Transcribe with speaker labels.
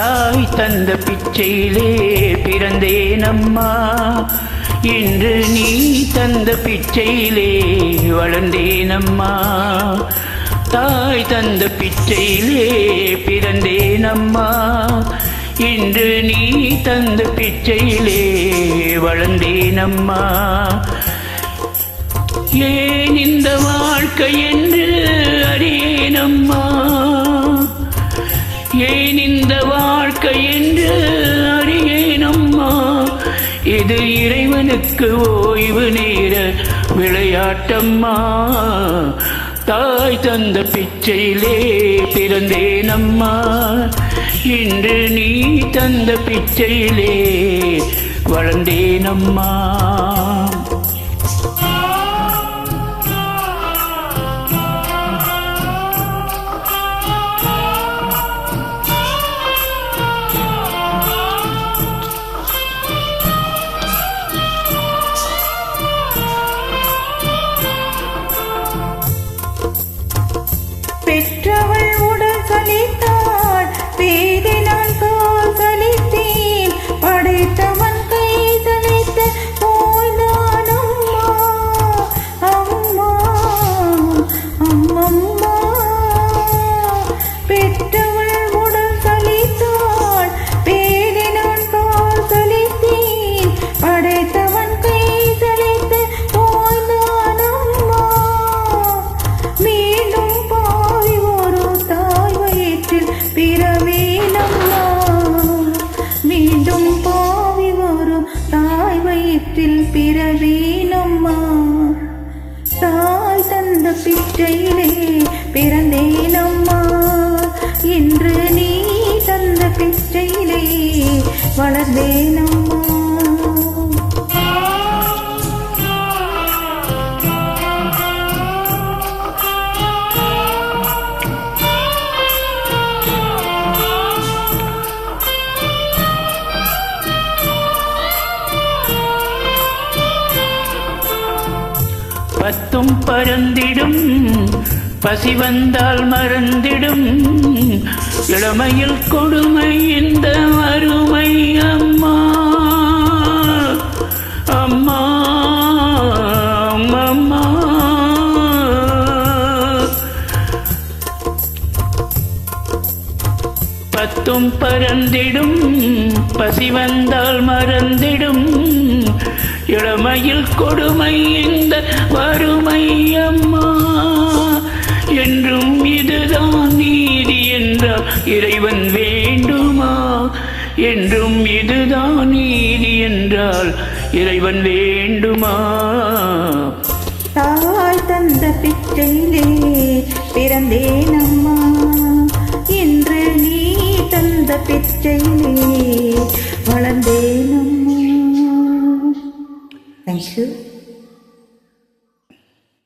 Speaker 1: தாய் தந்த பிச்சையிலே பிறந்தேன் அம்மா இன்று நீ தந்த பிச்சையிலே வளர்ந்தேன் அம்மா தாய் தந்த பிச்சையிலே பிறந்தேன் அம்மா இன்று நீ தந்த பிச்சையிலே வளர்ந்தேன் அம்மா ஏன் இந்த வாழ்க்கை என்று அறியேனம்மா. ஏன் வாழ்க்கை என்று அறியேன் அம்மா. இது இறைவனுக்கு ஓய்வு நேர விளையாட்டம்மா. தாய் தந்த பிச்சையிலே பிறந்தேன் அம்மா. இன்று நீ தந்த பிச்சையிலே
Speaker 2: வளர்ந்தேன் அம்மா. பிச்சையிலே பிறந்தேனம்மா இன்று நீ தந்த பிச்சையிலே வளர்ந்தேனம்மா
Speaker 1: பத்தும் பறந்திடும். பசி வந்தால் மறந்திடும். இளமையில் கொடுமை இந்த அருமை அம்மா. அம்மா அம்மா. பத்தும் பறந்திடும். பசி வந்தால் மறந்திடும். இளமையில் கொடுமை இந்த வறுமை அம்மா என்றும் இதுதான் நீதி என்றால் இறைவன் வேண்டுமா? என்றும் இதுதான் நீதி என்றால் இறைவன் வேண்டுமா?
Speaker 2: தாய் தந்த பிச்சையிலே பிறந்தேனம்மா. இன்று நீ தந்த பிச்சையிலே வளர்ந்தேனம்மா தேங்க்யூ